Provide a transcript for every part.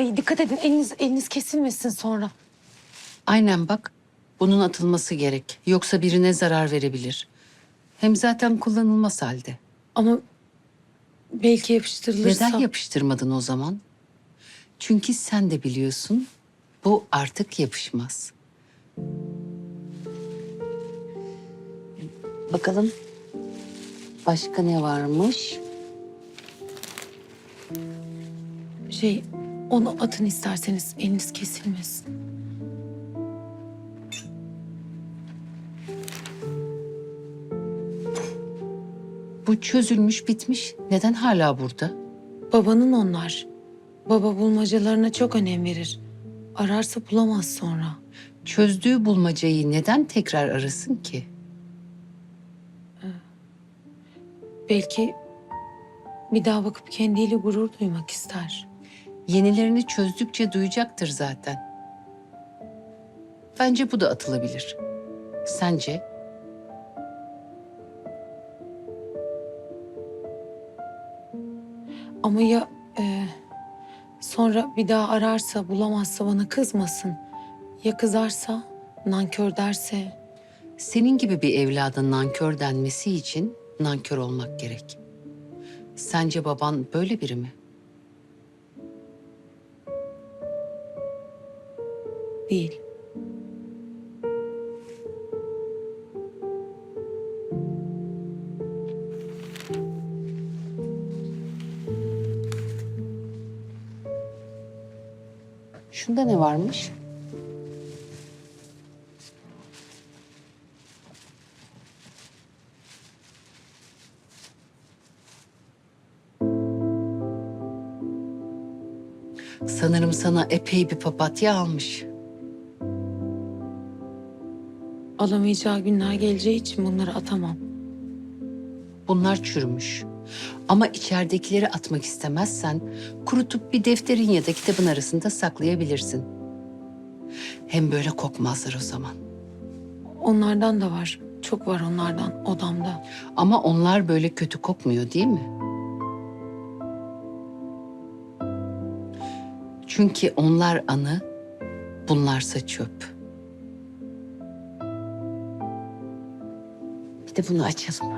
Ay dikkat edin eliniz eliniz kesilmesin sonra. Aynen bak. Bunun atılması gerek. Yoksa birine zarar verebilir. Hem zaten kullanılmaz halde. Ama belki yapıştırılırsa. Neden yapıştırmadın o zaman? Çünkü sen de biliyorsun bu artık yapışmaz. Bakalım başka ne varmış? Şey onu atın isterseniz eliniz kesilmesin. Bu çözülmüş bitmiş. Neden hala burada? Babanın onlar. Baba bulmacalarına çok önem verir. Ararsa bulamaz sonra. Çözdüğü bulmacayı neden tekrar arasın ki? Belki bir daha bakıp kendiyle gurur duymak ister. Yenilerini çözdükçe duyacaktır zaten. Bence bu da atılabilir. Sence? Ama ya e, sonra bir daha ararsa bulamazsa bana kızmasın. Ya kızarsa, nankör derse Senin gibi bir evladın nankör denmesi için nankör olmak gerek. Sence baban böyle biri mi? Değil. Şunda ne varmış? Sanırım sana epey bir papatya almış. Alamayacağı günler geleceği için bunları atamam. Bunlar çürümüş. Ama içeridekileri atmak istemezsen kurutup bir defterin ya da kitabın arasında saklayabilirsin. Hem böyle kokmazlar o zaman. Onlardan da var. Çok var onlardan odamda. Ama onlar böyle kötü kokmuyor değil mi? Çünkü onlar anı, bunlarsa çöp. De bunu açalım.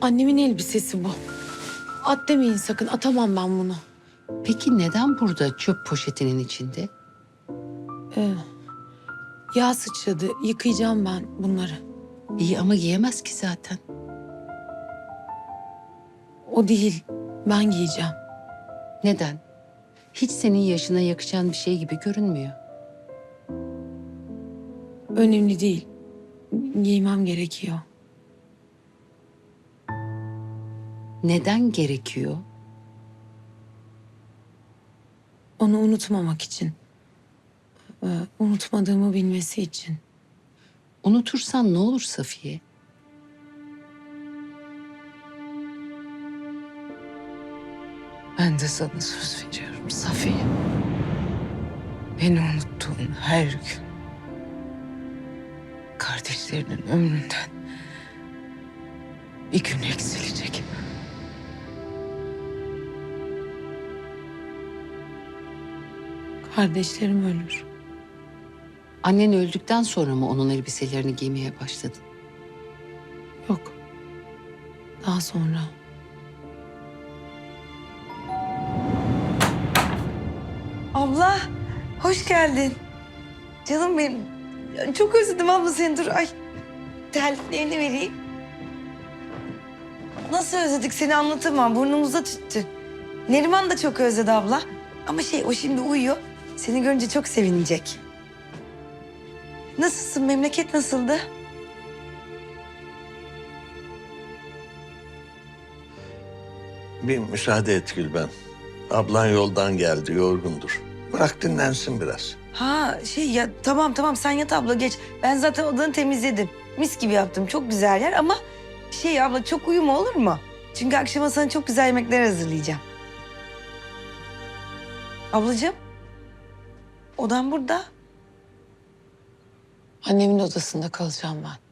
Annemin elbisesi bu. At demeyin sakın. Atamam ben bunu. Peki neden burada çöp poşetinin içinde? Ee, yağ sıçradı. Yıkayacağım ben bunları. İyi ama giyemez ki zaten. O değil. Ben giyeceğim. Neden? Hiç senin yaşına yakışan bir şey gibi görünmüyor. Önemli değil. Giymem gerekiyor. Neden gerekiyor? Onu unutmamak için. Ee, unutmadığımı bilmesi için. Unutursan ne olur Safiye? Ben de sana söz veriyorum Safiye. Beni unuttuğun her gün kardeşlerinin ömründen bir gün eksilecek. Kardeşlerim ölür. Annen öldükten sonra mı onun elbiselerini giymeye başladın? Yok. Daha sonra. Abla, hoş geldin. Canım benim. Çok özledim abla seni. Dur ay. Terliklerini vereyim. Nasıl özledik seni anlatamam. Burnumuzda tüttü. Neriman da çok özledi abla. Ama şey o şimdi uyuyor. Seni görünce çok sevinecek. Nasılsın? Memleket nasıldı? Bir müsaade et Gülben. Ablan yoldan geldi, yorgundur. Bırak dinlensin biraz. Ha şey ya tamam tamam sen yat abla geç. Ben zaten odanı temizledim. Mis gibi yaptım. Çok güzel yer ama şey abla çok uyuma olur mu? Çünkü akşama sana çok güzel yemekler hazırlayacağım. Ablacığım. Odan burada. Annemin odasında kalacağım ben.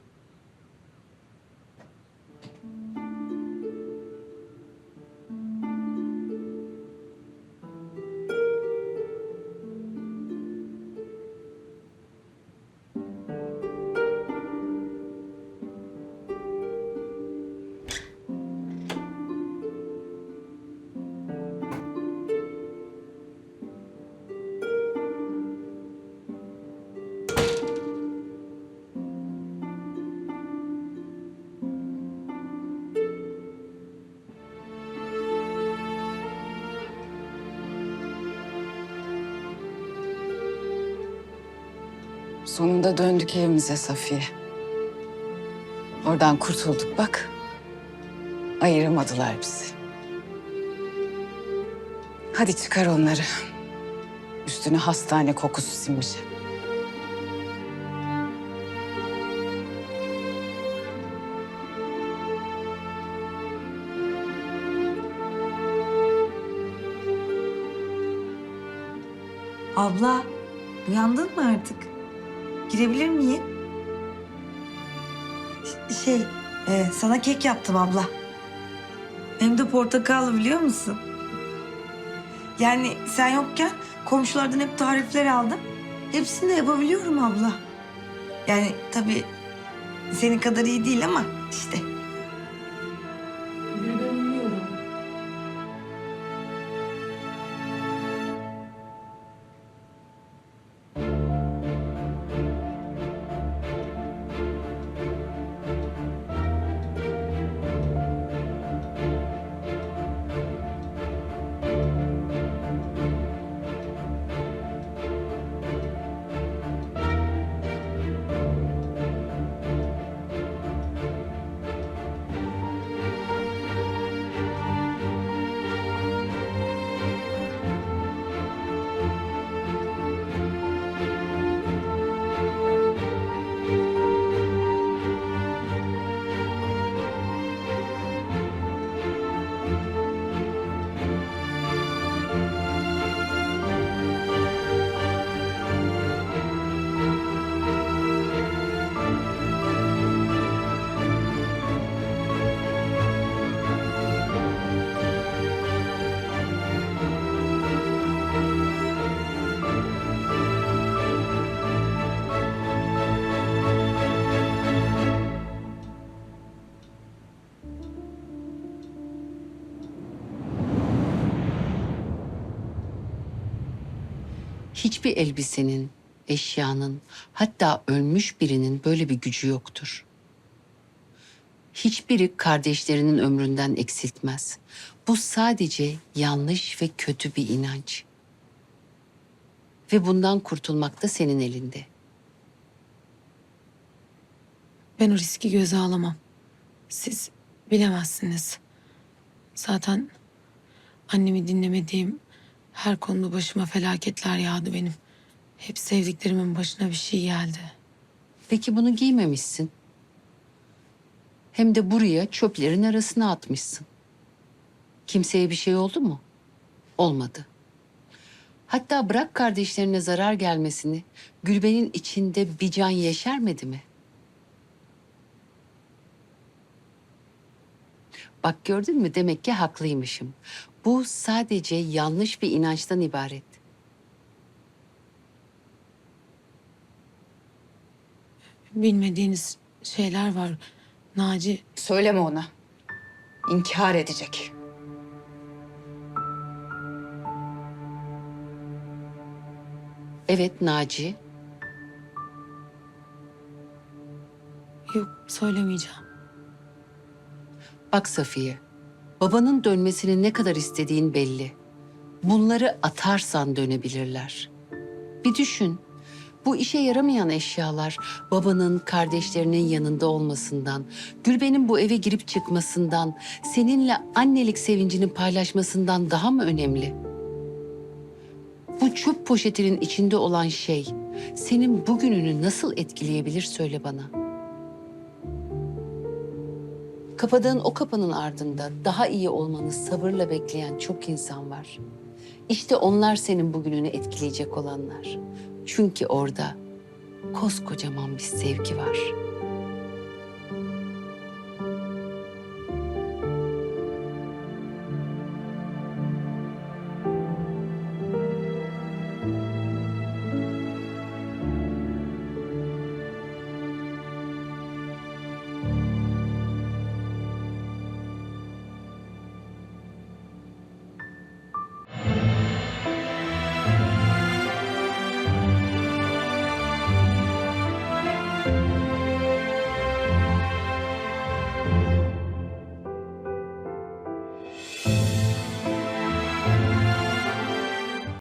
Sonunda döndük evimize Safiye. Oradan kurtulduk bak. Ayıramadılar bizi. Hadi çıkar onları. Üstüne hastane kokusu sinmiş. Abla, uyandın mı artık? Girebilir miyim? Şey, e, sana kek yaptım abla. Hem de portakallı biliyor musun? Yani sen yokken komşulardan hep tarifler aldım. Hepsini de yapabiliyorum abla. Yani tabii senin kadar iyi değil ama işte. Hiçbir elbisenin, eşyanın, hatta ölmüş birinin böyle bir gücü yoktur. Hiçbiri kardeşlerinin ömründen eksiltmez. Bu sadece yanlış ve kötü bir inanç. Ve bundan kurtulmak da senin elinde. Ben o riski göze alamam. Siz bilemezsiniz. Zaten annemi dinlemediğim her konuda başıma felaketler yağdı benim. Hep sevdiklerimin başına bir şey geldi. Peki bunu giymemişsin. Hem de buraya çöplerin arasına atmışsın. Kimseye bir şey oldu mu? Olmadı. Hatta bırak kardeşlerine zarar gelmesini, Gülben'in içinde bir can yeşermedi mi? Bak gördün mü demek ki haklıymışım. Bu sadece yanlış bir inançtan ibaret. Bilmediğiniz şeyler var. Naci Söyleme ona. İnkar edecek. Evet Naci, yok söylemeyeceğim. Bak Safiye, babanın dönmesini ne kadar istediğin belli. Bunları atarsan dönebilirler. Bir düşün. Bu işe yaramayan eşyalar babanın, kardeşlerinin yanında olmasından, Gülben'in bu eve girip çıkmasından, seninle annelik sevincini paylaşmasından daha mı önemli? Bu çöp poşetinin içinde olan şey senin bugününü nasıl etkileyebilir söyle bana. Kapadığın o kapının ardında daha iyi olmanı sabırla bekleyen çok insan var. İşte onlar senin bugününü etkileyecek olanlar. Çünkü orada koskocaman bir sevgi var.